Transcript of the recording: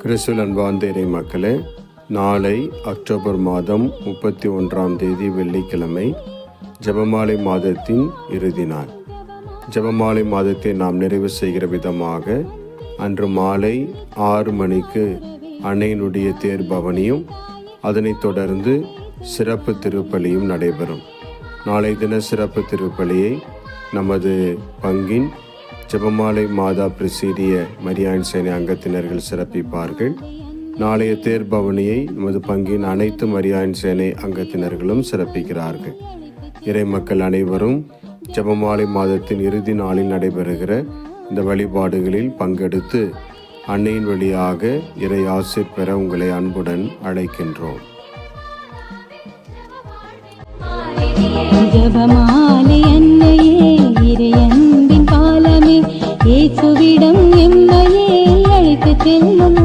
கிறிஸ்துவல் அன்பார்ந்த இறை மக்களே நாளை அக்டோபர் மாதம் முப்பத்தி ஒன்றாம் தேதி வெள்ளிக்கிழமை ஜபமாலை மாதத்தின் இறுதி நாள். ஜபமாலை மாதத்தை நாம் நிறைவு செய்கிற விதமாக அன்று மாலை ஆறு மணிக்கு அன்னையினுடைய தேர்பவனியும் அதனைத் தொடர்ந்து சிறப்பு திருப்பலியும் நடைபெறும். நாளை தின சிறப்பு திருப்பலியை நமது பங்கின் ஜெபமாலை மாதா பிரசீரிய மரியான் சேனை அங்கத்தினர்கள் சிறப்பிப்பார்கள். நாளைய தேர்பவனியை நமது பங்கின் அனைத்து மரியான் சேனை அங்கத்தினர்களும் சிறப்பிக்கிறார்கள். இறை மக்கள் அனைவரும் ஜெபமாலை மாதத்தின் இறுதி நாளில் நடைபெறுகிற இந்த வழிபாடுகளில் பங்கெடுத்து அன்னையின் வழியாக இறை ஆசிர் பெற உங்களை அன்புடன் அழைக்கின்றோம். ஜபமாலை அன்னையே இறையன்பின் பாலமே இயேசுவிடம் எம்மையே அழைத்து செல்லும்